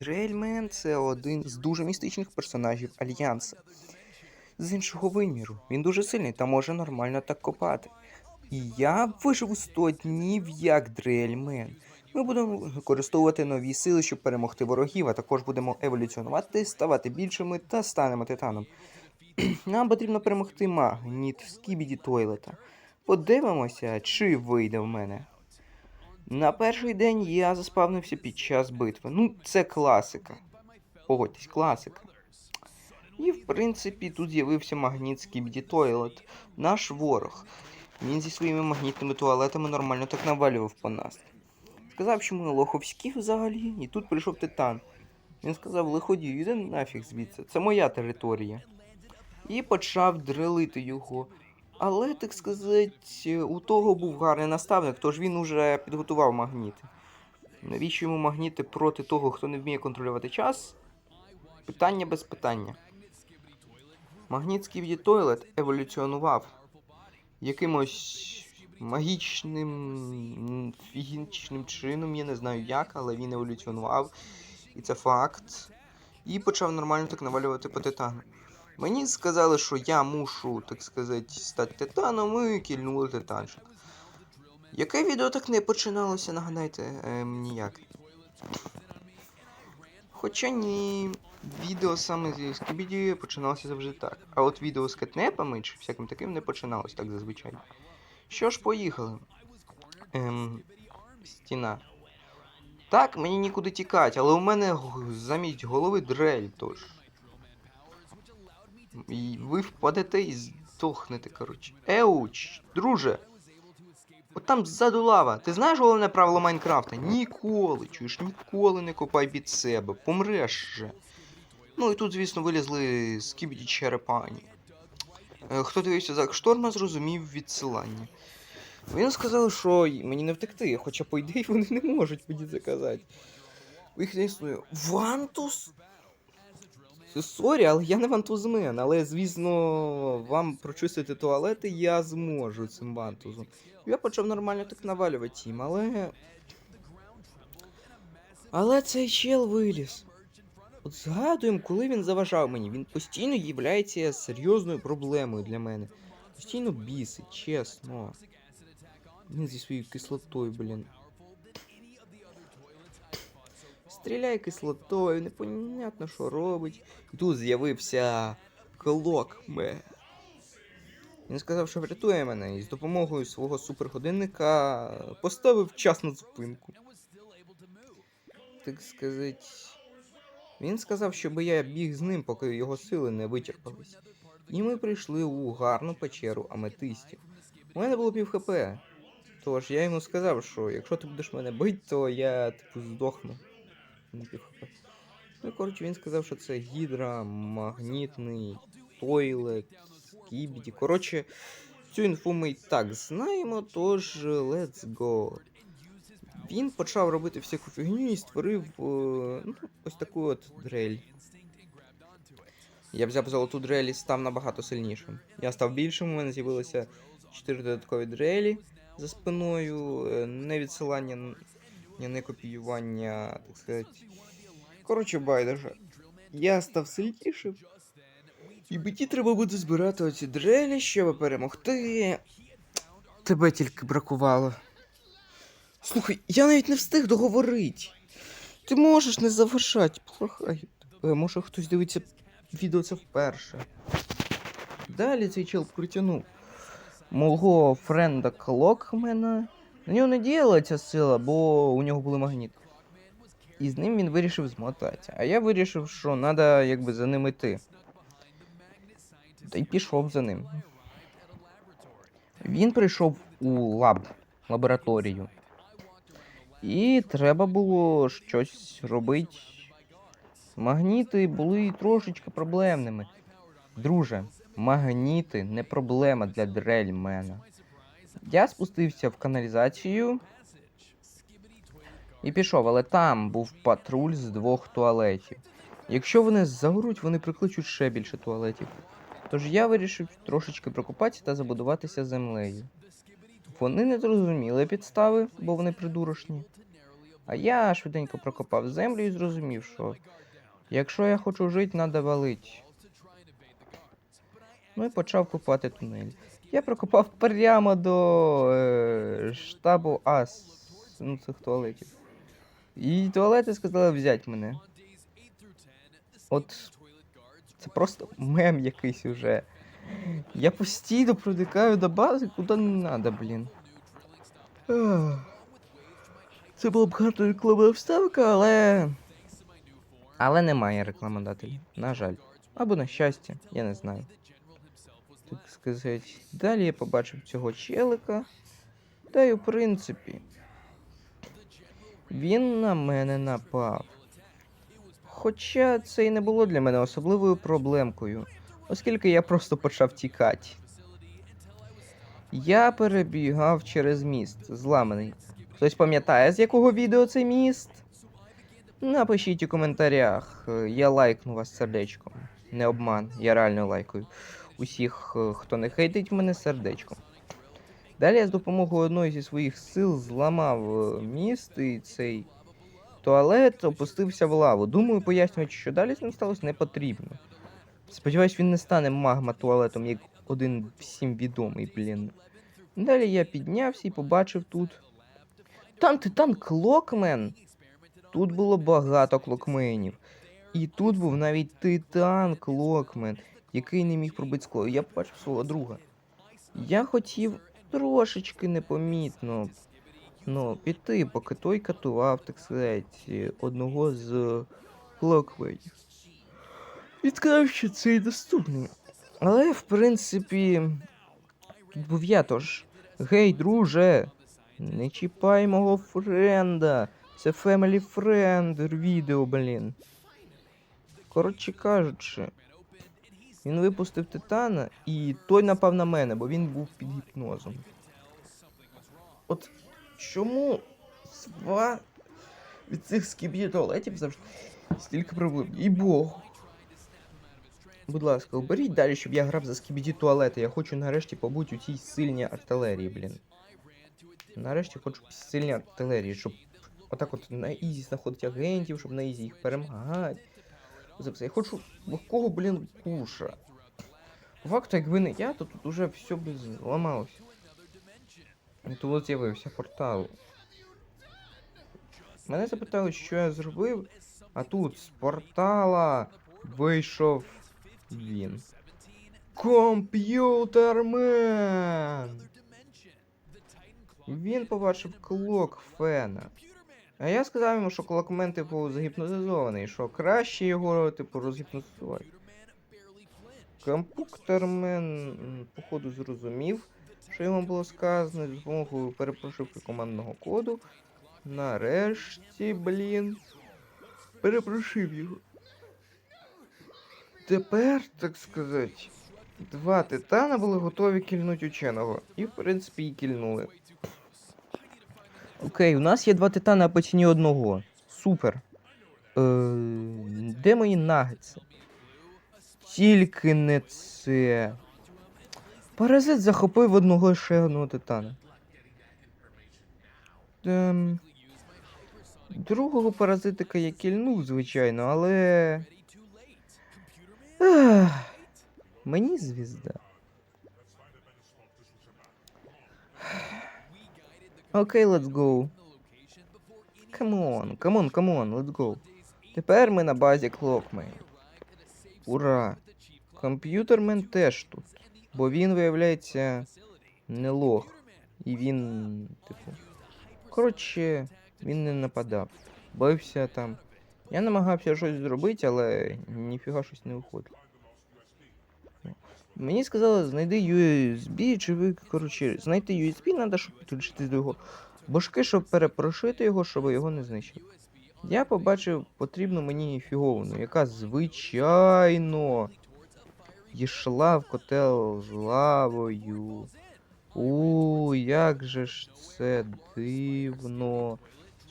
Дрельмен це один з дуже містичних персонажів Альянсу. З іншого виміру. Він дуже сильний та може нормально так копати. І я виживу 100 днів як Дрельмен. Ми будемо використовувати нові сили, щоб перемогти ворогів, а також будемо еволюціонувати, ставати більшими та станемо титаном. Нам потрібно перемогти магніт Скібіді Тойлета. Подивимося, чи вийде в мене. На перший день я заспавнився під час битви. Ну, це класика. Погодьтесь, класика. І, в принципі, тут з'явився магніт Скібіді Тойлет, наш ворог. Він зі своїми магнітними туалетами нормально так навалював по нас. Сказав, що ми лоховські взагалі, і тут прийшов титан. Він сказав, лиходію, іди нафіг звідси, це моя територія. І почав дрелити його. Але, так сказати, у того був гарний наставник, тож він уже підготував магніти. Навіщо йому магніти проти того, хто не вміє контролювати час? Питання без питання. Магніт Скібді Тойлет еволюціонував якимось магічним фігічним чином, я не знаю як, але він еволюціонував, і це факт. І почав нормально так навалювати по титану. Мені сказали, що я мушу, так сказати, стати титаном і кільнули титанчик. Яке відео так не починалося, нагадайте е, ніяк. Хоча ні, відео саме зі Скібіді починалося завжди так. А от відео з кетнепами чи всяким таким не починалось так зазвичай. Що ж, поїхали. Ем, стіна. Так, мені нікуди тікати, але у мене замість голови дрель, тож. І ви впадете і здохнете, коротше. Еуч, друже. От там ззаду лава. Ти знаєш головне правило Майнкрафта? Ніколи, чуєш, ніколи не копай під себе, помреш же. Ну і тут, звісно, вилізли скібіді черепані. Е, Хто дивився за шторма, зрозумів відсилання. Він сказав, що мені не втекти, хоча, по ідеї, вони не можуть мені заказати. Їх не існує. Вантус? Сорі, але я не вантузмен, але звісно, вам прочистити туалети я зможу цим вантузом. Я почав нормально так навалювати їм, але. Але цей чел виліз. От згадуємо, коли він заважав мені. Він постійно являється серйозною проблемою для мене. Постійно бісить, чесно. Він зі своєю кислотою, блін. Стріляє кислотою, непонятно, що робить. І тут з'явився Клокме. Він сказав, що врятує мене і з допомогою свого супергодинника поставив час на зупинку. Так сказати. Він сказав, щоб я біг з ним, поки його сили не вичерпались. І ми прийшли у гарну печеру аметистів. У мене було пів хп. Тож я йому сказав, що якщо ти будеш мене бити, то я типу здохну. Ну, коротше, він сказав, що це гідра, магнітний, тойлет, скібіді. Коротше, цю інфу ми і так знаємо, тож let's go. Він почав робити всяку фігню і створив е, ну, ось таку от дрель. Я взяв золоту дрель і став набагато сильнішим. Я став більшим, у мене з'явилося 4 додаткові дрелі за спиною, е, не не копіювання, так сказати. Коротше, байдуже. Я став сильнішим. І биті треба буде збирати оці дрелі, щоб перемогти. Тебе тільки бракувало. Слухай, я навіть не встиг договорити. Ти можеш не завершати, прохай. Е, Може хтось дивиться відео це вперше. Далі цей чел притягнув мого френда Клокмена. На нього не діяла ця сила, бо у нього були магніти. І з ним він вирішив змотатися. А я вирішив, що треба якби за ним іти. Та й пішов за ним. Він прийшов у лаб, лабораторію. І треба було щось робити. Магніти були трошечки проблемними. Друже, магніти не проблема для дрельмена. Я спустився в каналізацію і пішов, але там був патруль з двох туалетів. Якщо вони загоруть, вони прикличуть ще більше туалетів. Тож я вирішив трошечки прокопатися та забудуватися землею. Вони не зрозуміли підстави, бо вони придурочні. А я швиденько прокопав землю і зрозумів, що якщо я хочу жити, треба валити. Ну і почав копати тунель. Я прокопав прямо до е, штабу АС, ну цих туалетів. І туалети сказали взяти мене. От це просто мем якийсь уже. Я постійно проникаю до бази, куди не треба, блін. Це була б гарна рекламна вставка, але. Але немає рекламодателів, на жаль. Або на щастя, я не знаю. Так сказати. Далі я побачив цього челика. Та й у принципі. Він на мене напав. Хоча це і не було для мене особливою проблемкою, оскільки я просто почав тікати. Я перебігав через міст, зламаний. Хтось пам'ятає, з якого відео цей міст? Напишіть у коментарях. Я лайкну вас сердечком. Не обман, я реально лайкаю. Усіх, е, хто не хейтить мене сердечком. Далі я з допомогою одної зі своїх сил зламав е, міст і цей туалет опустився в лаву. Думаю, пояснювати, що далі з ним сталося, не потрібно. Сподіваюсь, він не стане магма туалетом, як один всім відомий, блін. Далі я піднявся і побачив тут. Там титан Клокмен. Тут було багато клокменів. І тут був навіть титан Клокмен, який не міг пробити скло. Я побачив свого друга. Я хотів трошечки непомітно ну, піти, поки той катував, так сказати, одного з клокменів. Він сказав, що це і доступний. Але, в принципі, тут був я тож. Гей, друже, не чіпай мого френда. Це Family Friend відео, блін. Коротше кажучи, він випустив титана, і той напав на мене, бо він був під гіпнозом. От чому сва від цих скіб'є туалетів завжди стільки проблем? І Богу. Будь ласка, оберіть далі, щоб я грав за скібіді туалети. Я хочу нарешті побути у цій сильній артилерії, блін. Нарешті хочу сильній артилерії, щоб отак от на ізі знаходити агентів, щоб на ізі їх перемагати. За. Я хочу легкого, блін, куша. По факту, якби не я, то тут уже все б зламалося. Тут от з'явився портал. Мене запитали, що я зробив, а тут з портала вийшов він. Комп'ютермен! Він побачив клок Фена. А я сказав йому, що клокмен, типу, загіпнотизований, що краще його, типу, розгіпнотизувати. Комп'ютермен, м, походу, зрозумів, що йому було сказано з допомогою перепрошивки командного коду. Нарешті, блін. Перепрошив його. Тепер, так сказати, два титана були готові кільнуть ученого. І, в принципі, і кільнули. Окей, у нас є два титана по ціні одного. Супер. Е, де мої нагетси? Тільки не це. Паразит захопив одного ще одного титана. Ем, другого паразитика я кільнув, звичайно, але. Ах, мені звізда. Окей, let's go. On, come on, let's go. Тепер ми на базі Клокмен. Ура! Комп'ютермен теж тут. Бо він, виявляється, не лох. І він, типу. Коротше, він не нападав. Бився там. Я намагався щось зробити, але ніфіга щось не виходило. Мені сказали, знайди USB, чи ви, коротше, знайти USB треба, щоб підключитись до його башки, щоб перепрошити його, щоб його не знищив. Я побачив потрібну мені фіговину, яка звичайно йшла в котел з лавою. У, як же ж це дивно.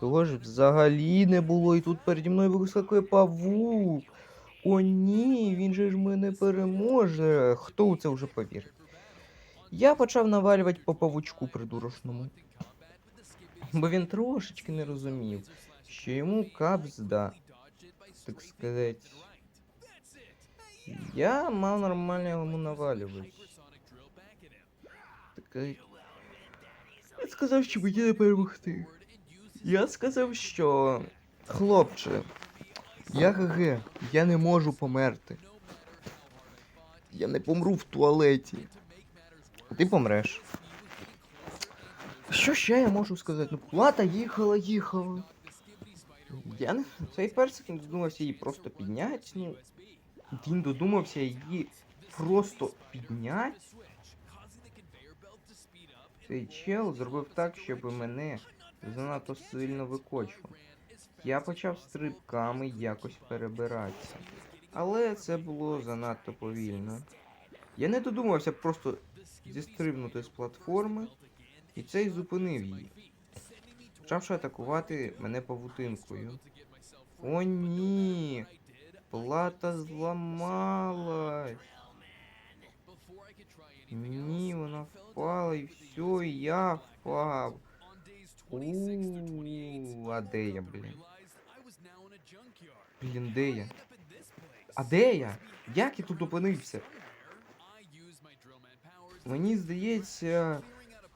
Цього ж взагалі не було, і тут переді мною вискакує павук. О ні, він же ж мене переможе. Хто у це вже повірить? Я почав навалювати по павучку придурочному. Бо він трошечки не розумів. що йому капзда, так сказати. Я мав нормально йому навалювати. Такий. Я сказав, що мені не перемогти. Я сказав, що. Хлопче, я ГГ, я не можу померти. Я не помру в туалеті. Ти помреш. Що ще я можу сказати? Ну, плата їхала, їхала. Я не. Цей персик не додумався її просто підняти. Ну. Він додумався її просто підняти. Цей чел зробив так, щоб мене занадто сильно викочував. Я почав стрибками якось перебиратися. Але це було занадто повільно. Я не додумався просто зістрибнути з платформи, і цей зупинив її. Почавши атакувати мене павутинкою. О ні! Плата зламалась. Ні, вона впала і все, і я впав. Ууу, а де я, блін? Блін, де я? А де я? Як я тут опинився? Мені здається,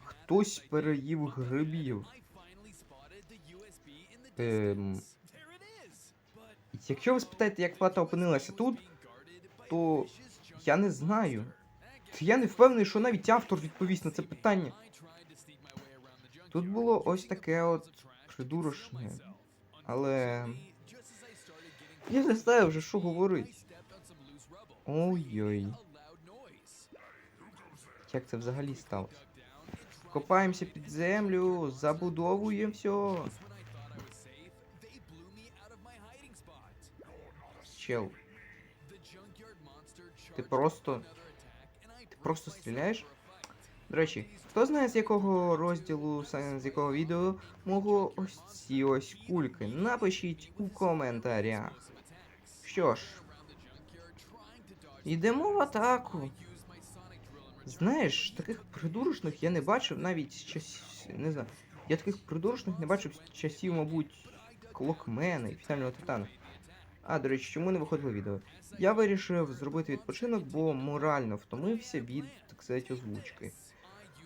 хтось переїв грибів. Ем... Якщо ви спитаєте, як плата опинилася тут, то я не знаю. Я не впевнений, що навіть автор відповість на це питання. Тут було ось таке от придурочне. Але. Я не знаю вже, що говорити. Ой-ой. Як це взагалі сталося? Копаємося під землю, забудовуємо все. Чел. Ти просто. Ти просто стріляєш? До речі, хто знає з якого розділу, з якого відео мого ось ці ось кульки? Напишіть у коментарях. Що ж, йдемо в атаку. Знаєш, таких придурочних я не бачив навіть з часів. Не знаю. Я таких придурочних не бачив з часів, мабуть, клокмена і фінального титана. А, до речі, чому не виходило відео? Я вирішив зробити відпочинок, бо морально втомився від, так сказати, озвучки.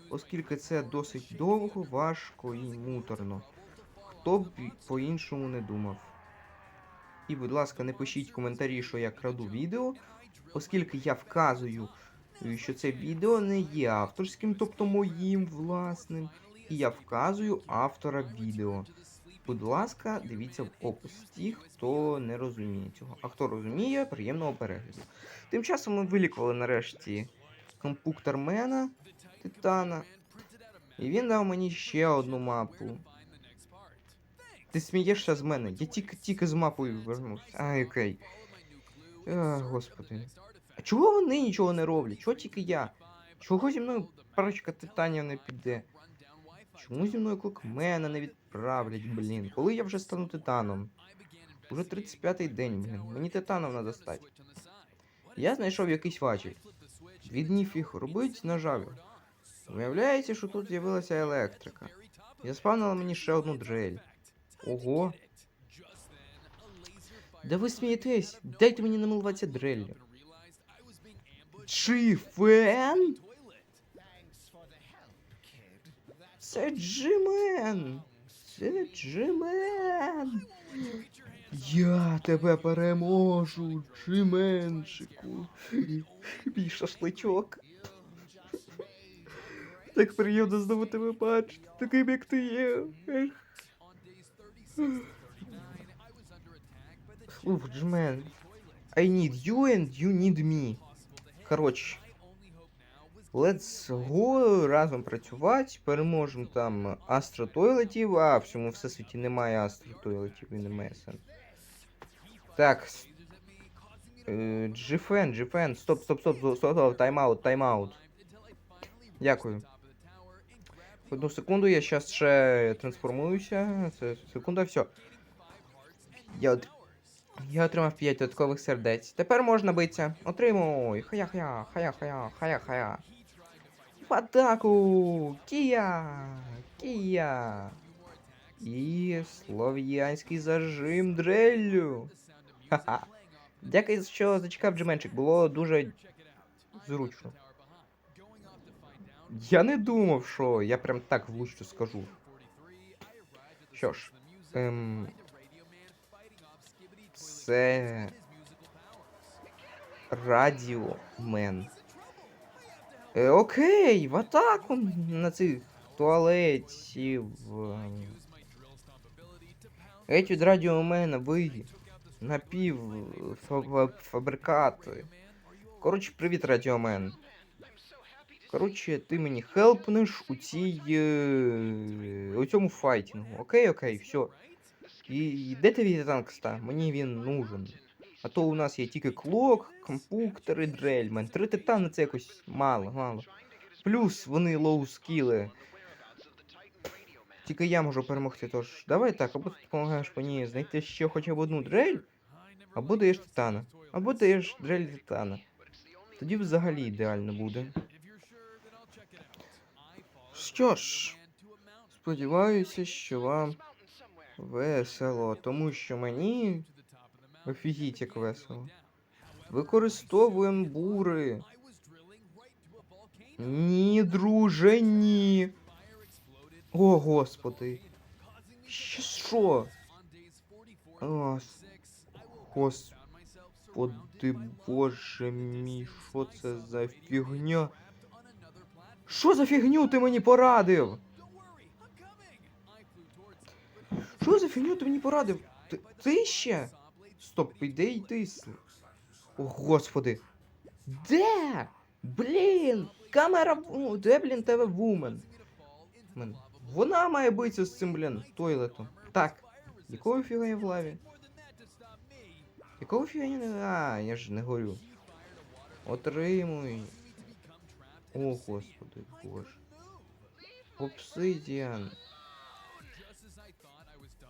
Оскільки це досить довго, важко і муторно. Хто б по-іншому не думав. І, будь ласка, не пишіть коментарі, що я краду відео, оскільки я вказую, що це відео не є авторським, тобто моїм власним. І я вказую автора відео. Будь ласка, дивіться в опис ті, хто не розуміє цього. А хто розуміє, приємного перегляду. Тим часом ми вилікували нарешті компуктермена Титана. І він дав мені ще одну мапу. Ти смієшся з мене? Я тільки тільки з мапою вернувся. Ай, окей. А, господи. А чого вони нічого не роблять? Чого тільки я? Чого зі мною парочка титанів не піде? Чому зі мною клокмена не відправлять, блін? Коли я вже стану титаном? Уже 35-й день, блін. Мені титаном надо стати. Я знайшов якийсь важіль. Дві дні фіг робить, нажав. Виявляється, що тут з'явилася електрика. Заспавнила мені ще одну дрель. Ого. Да ви смієтесь? Дайте мені намилуватися дреллю. Чи фен? Це Джимен! Це Джимен! Я тебе переможу, Джименчику. Мій шашличок. Так приємно знову тебе бачити, таким як ти є. Ех. Ух, Джимен. I need you and you need me. Коротше. Let's go разом працювати, переможемо там астротойлетів, а в цьому всесвіті немає астротойлетів і немає сенсу. Так. Джифен, Джифен, стоп, стоп, стоп, стоп, стоп, тайм-аут, тайм-аут. Дякую. Одну секунду, я зараз ще трансформуюся. Це секунда, все. Я, от... я отримав 5 додаткових сердець. Тепер можна битися. Отримуй. Хая-хая, хая-хая, хая-хая. В атаку! Кія! Кія! і слов'янський зажим дреллю. Ха-ха. Дякую, що зачекав Джеменчик, було дуже зручно. Я не думав, що я прям так влучно скажу. Що ж, ем, це Радіомен. Е, окей, в атаку на цих туалетів. ем. Геть від радіомена, ви напівфабрикати. Коротше, привіт, радіомен. Коротше, ти мені хелпнеш у цій. е, у цьому файтінгу. Окей, окей, все. І, і де ти від танкста? Мені він нужен. А то у нас є тільки клок, компуктер і дрельмен. Три титани це якось мало, мало. Плюс вони лоу скіли. Тільки я можу перемогти, тож давай так, або ти допомагаєш мені знайти ще хоча б одну дрель, або даєш титана, або даєш дрель титана. Тоді взагалі ідеально буде. Що ж, сподіваюся, що вам весело, тому що мені офігіть як весело. Використовуємо бури. Ні, друже, ні. О, господи. Що? Що? О, господи, боже мій, що це за фігня? Що за фігню ти мені порадив? Що за фігню ти мені порадив? Ти, ти ще? Стоп, іди йди. с- О, господи. Де? Блін! Камера. в- Де, блін, тебе вумен? Мен. Вона має битися з цим, блін, тойлетом. Так. Якого фіга я в лаві? Якого фіга я не. А, я ж не горю. Отримуй. О, господи, боже. Обсидіан.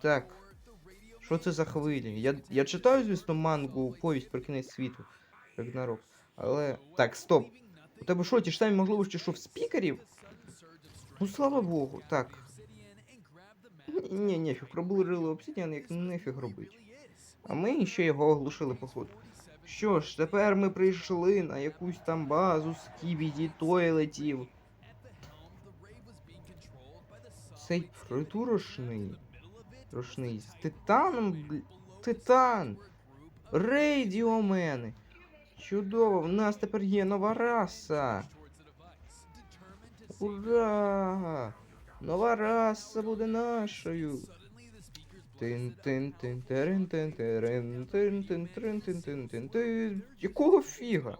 Так. Що це за хвилі? Я, я читаю, звісно, мангу повість про кінець світу. Рагнарок. Але. Так, стоп. У тебе що, ті ж самі можливості, що в спікерів? Ну слава Богу, так. Ні, нефіг, проблурили обсидіан, як нефіг робить. А ми ще його оглушили, походу. Що ж, тепер ми прийшли на якусь там базу скібіді тойлетів. Цей придурошний. Рошний з титаном. Титан! Рейдіомени! Чудово, в нас тепер є нова раса. Ура! Нова раса буде нашою. Тин тин тин терин тин терин Якого фіга?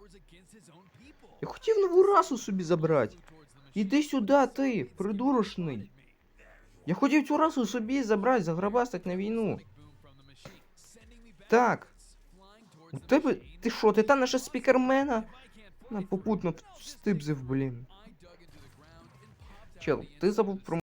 Я хотів нову расу собі забрати. Іди сюди, ти, придурошний. Я хотів цю расу собі забрати, заграбастать на війну. Так. У тебе. Ти що, ти та наша спікермена? На попутно стибзив, блін. Чел, ти забув про